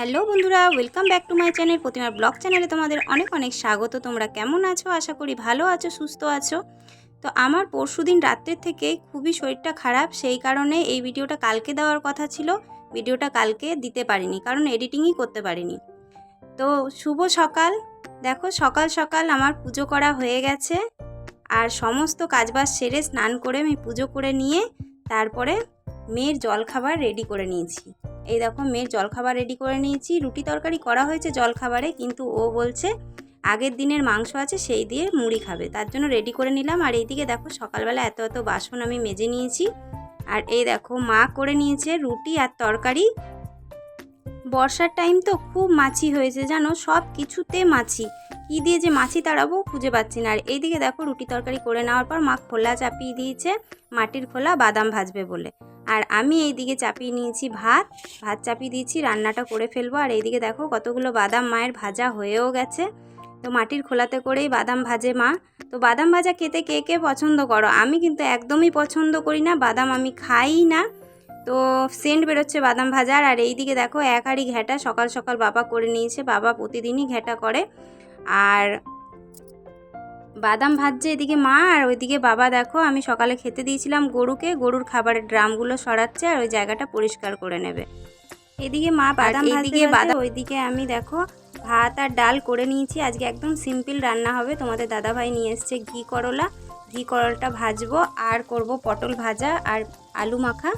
Hello বন্ধুরা welcome back to my channel প্রতিমার blog চ্যানেলে তোমাদের অনেক অনেক স্বাগত। তোমরা কেমন আছো? আশা করি ভালো আছো, সুস্থ আছো। তো আমার পরশুদিন রাত্রের থেকে খুবই শরীরটা খারাপ, সেই কারণে এই ভিডিওটা কালকে দেওয়ার কথা ছিল। ভিডিওটা কালকে দিতে পারিনি, কারণ এডিটিংই করতে পারিনি। তো শুভ সকাল। দেখো, সকাল সকাল আমার পুজো করা হয়ে গেছে। আর সমস্ত কাজবাজ সেরে স্নান করে আমি পুজো করে নিয়ে তারপরে মেয়ের জলখাবার রেডি করে নিয়েছি। এই দেখো মেয়ের জলখাবার রেডি করে নিয়েছি। রুটি তরকারি করা হয়েছে জলখাবারে, কিন্তু ও বলছে আগের দিনের মাংস আছে, সেই দিয়ে মুড়ি খাবে। তার জন্য রেডি করে নিলাম। আর এইদিকে দেখো সকালবেলা এত এত বাসন আমি মেজে নিয়েছি। আর এই দেখো মা করে নিয়েছে রুটি আর তরকারি। বর্ষার টাইম তো খুব মাছি হয়েছে, জানো? সব কিছুতে মাছি। কী দিয়ে যে মাছি তাড়াবো খুঁজে পাচ্ছি না। আর এইদিকে দেখো রুটি তরকারি করে নেওয়ার পর মা খোলা চাপিয়ে দিয়েছে, মাটির খোলা বাদাম ভাজবে বলে। আর আমি এইদিকে চাপিয়ে নিয়েছি ভাত ভাত চাপিয়ে দিয়েছি, রান্নাটা করে ফেলব। আর এইদিকে দেখো কতগুলো বাদাম মায়ের ভাজা হয়েও গেছে। তো মাটির খোলাতে করেই বাদাম ভাজে মা। তো বাদাম ভাজা খেতে কে কে পছন্দ করো? আমি কিন্তু একদমই পছন্দ করি না, বাদাম আমি খাই না। তো সেন্ট বেরোচ্ছে বাদাম ভাজার। আর এইদিকে দেখো এক হাঁড়ি ঘ্যাটা সকাল সকাল বাবা করে নিয়েছে, বাবা প্রতিদিনই ঘ্যাটা করে। আর বাদাম ভাজছে এদিকে মা আর ওইদিকে বাবা দেখো আমি সকালে খেতে দিয়েছিলাম গরুকে গরুর খাবারের ড্রামগুলো সরাচ্ছে আর ওই জায়গাটা পরিষ্কার করে নেবে। এদিকে মা বাদাম এদিকে বাদাম ওইদিকে আমি দেখো ভাত আর ডাল করে নিয়েছি আজকে একদম সিম্পল রান্না হবে তোমাদের দাদাভাই নিয়ে এসছে ঘি করলা ঘি করলাটা ভাজবো আর করব পটল ভাজা আর আলু মাখা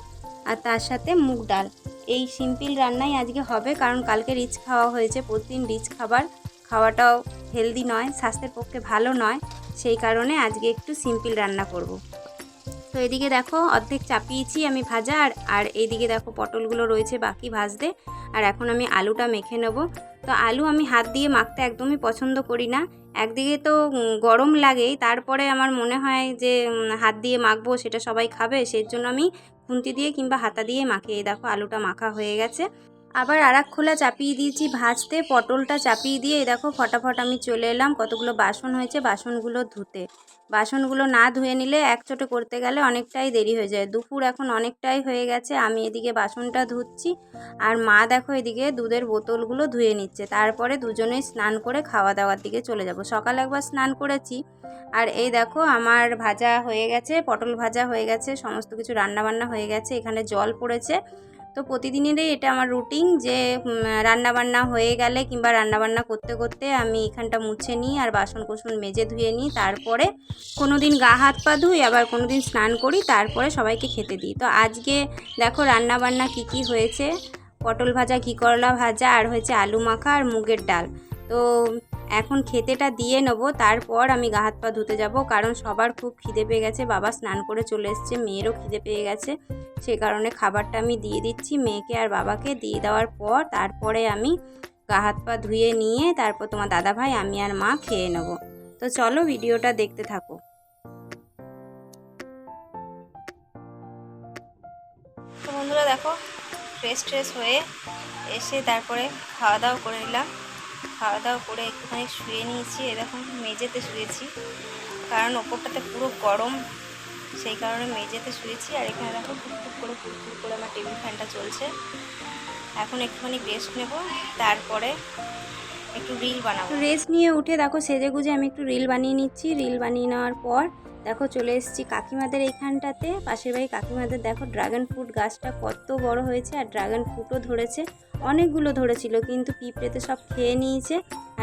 আর তার সাথে মুগ ডাল। এই সিম্পল রান্নাই আজকে হবে কারণ কালকে রিচ খাওয়া হয়েছে প্রতিদিন রিচ খাবার খাওয়াটাও হেলদি নয়, স্বাস্থ্যের পক্ষে ভালো নয়, সেই কারণে আজকে একটু সিম্পল রান্না করব। তো এদিকে দেখো অর্ধেক চাপিয়েছি আমি ভাজা আর আর এইদিকে দেখো পটলগুলো রয়েছে বাকি ভাজতে, আর এখন আমি আলুটা মেখে নেব। তো আলু আমি হাত দিয়ে মাখতে একদমই পছন্দ করি না। একদিকে তো গরম লাগেই, তারপরে আমার মনে হয় যে হাত দিয়ে মাখবো, সেটা সবাই খাবে, সেই জন্য আমি খুন্তি দিয়ে কিংবা হাতা দিয়ে মাখি এই দেখো আলুটা মাখা হয়ে গেছে। আবার আরাক খোলা চাপিয়ে দিয়েছি ভাজতে, পটলটা চাপিয়ে দিয়ে, এই দেখো ফটাফট আমি চলে এলাম কতগুলো বাসন হয়েছে, বাসনগুলো ধুতে। বাসনগুলো না ধুয়ে নিলে একচোটে করতে গেলে অনেকটাই দেরি হয়ে যায়। দুপুর এখন অনেকটাই হয়ে গেছে, আমি এদিকে বাসনটা ধুচ্ছি আর মা দেখো এদিকে দুধের বোতলগুলো ধুয়ে নিচ্ছে। তারপরে দুজনেই স্নান করে খাওয়া দাওয়ার দিকে চলে যাব। সকালে একবার স্নান করেছি আর এই দেখো আমার ভাজা হয়ে গেছে, পটল ভাজা হয়ে গেছে, সমস্ত কিছু রান্না বান্না হয়ে গেছে, এখানে জল পড়েছে। তো প্রতিদিনেরই এটা আমার রুটিন যে রান্না বান্না হয়ে গেলে কিংবা রান্না বান্না করতে করতে আমি এখানটা মুছে নিই আর বাসন কোসন মেজে ধুয়ে নিই। তারপরে কোনো দিন গা হাত পা ধুই, আবার কোনো দিন স্নান করি, তারপরে সবাইকে খেতে দিই। তো আজকে দেখো রান্না বান্না কী কী হয়েছে, পটল ভাজা, ঘি করলা ভাজা, আর হয়েছে আলু মাখা আর মুগের ডাল। তো এখন খেতেটা দিয়ে নেব, তারপর আমি গা হাত পা ধুতে যাব, কারণ সবার খুব খিদে পেয়ে গেছে। বাবা স্নান করে চলে এসছে, মেয়েরও খিদে পেয়ে গেছে। সে কারণে খাবারটা আমি দিয়ে দিচ্ছি মেয়েকে আর বাবাকে। দিয়ে দেওয়ার পর তারপরে আমি গা হাত পা ধুয়ে নিয়ে তারপর তোমার দাদা ভাই আমি আর মা খেয়ে নেব। তো চলো ভিডিওটা দেখতে থাকো। বন্ধুরা দেখো ফ্রেশ ট্রেশ হয়ে এসে তারপরে খাওয়া দাওয়া করে নিলাম। খাওয়া দাওয়া করে একটুখানি শুয়ে নিয়েছি, এরকম মেঝেতে শুয়েছি। কারণ ওপরটাতে পুরো গরম, সেই কারণে মেঝেতে শুয়েছি। আর এখানে দেখো টুকটুক করে টুকটুক করে আমার টেবিল ফ্যানটা চলছে। এখন একটুখানি রেস্ট নেব, তারপরে একটু রিল বানাবো। রেস্ট নিয়ে উঠে দেখো সেজে গুজে আমি একটু রিল বানিয়ে নিচ্ছি। রিল বানিয়ে নেওয়ার পর দেখো চলে এসেছি কাকিমাদের এইখানটাতে। পাশের বাড়ি কাকিমাদের দেখো ড্রাগন ফ্রুট গাছটা কত বড় হয়েছে আর ড্রাগন ফ্রুটও ধরেছে, অনেকগুলো ধরেছিল কিন্তু পিঁপড়েতে সব খেয়ে নিয়েছে।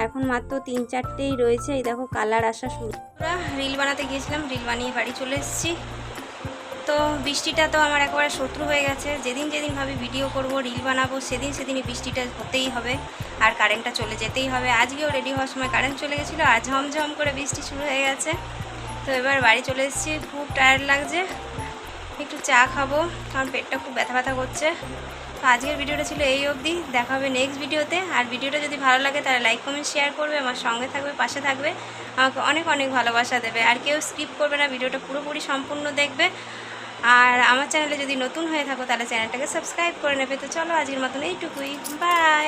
এখন মাত্র তিন চারটেই রয়েছে, এই দেখো কালার আসা শুরু। রিল বানাতে গিয়েছিলাম, রিল বানিয়ে বাড়ি চলে এসেছি। তো বৃষ্টিটা তো আমার একবারে শত্রু হয়ে গেছে, যেদিন যেদিন ভাবি ভিডিও করব, রিল বানাবো, সেদিন সেদিনই বৃষ্টিটা হতেই হবে আর কারেন্টটা চলে যেতেই হবে। আজকেও রেডি হওয়ার সময় কারেন্ট চলে গেছিল আর ঝমঝম করে বৃষ্টি শুরু হয়ে গেছে। তো এবার বাড়ি চলে এসেছি। খুব টায়ার্ড লাগছে। একটু চা খাব। কারণ পেটটা খুব ব্যথা ব্যথা করছে। তো আজকের ভিডিওটা ছিল এই অবধি। দেখা হবে নেক্সট ভিডিওতে। আর ভিডিওটা যদি ভালো লাগে, তাহলে লাইক কমেন্ট শেয়ার করবে, আমার সঙ্গে থাকবে, পাশে থাকবে। আমাকে অনেক অনেক ভালোবাসা দেবে। আর কেউ স্কিপ করবে না, ভিডিওটা পুরোপুরি সম্পূর্ণ দেখবে। আর আমার চ্যানেলে যদি নতুন হয়ে থাকো, তাহলে চ্যানেলটাকে সাবস্ক্রাইব করে নেবে। তো চলো, আজকের মতন এইটুকুই। বাই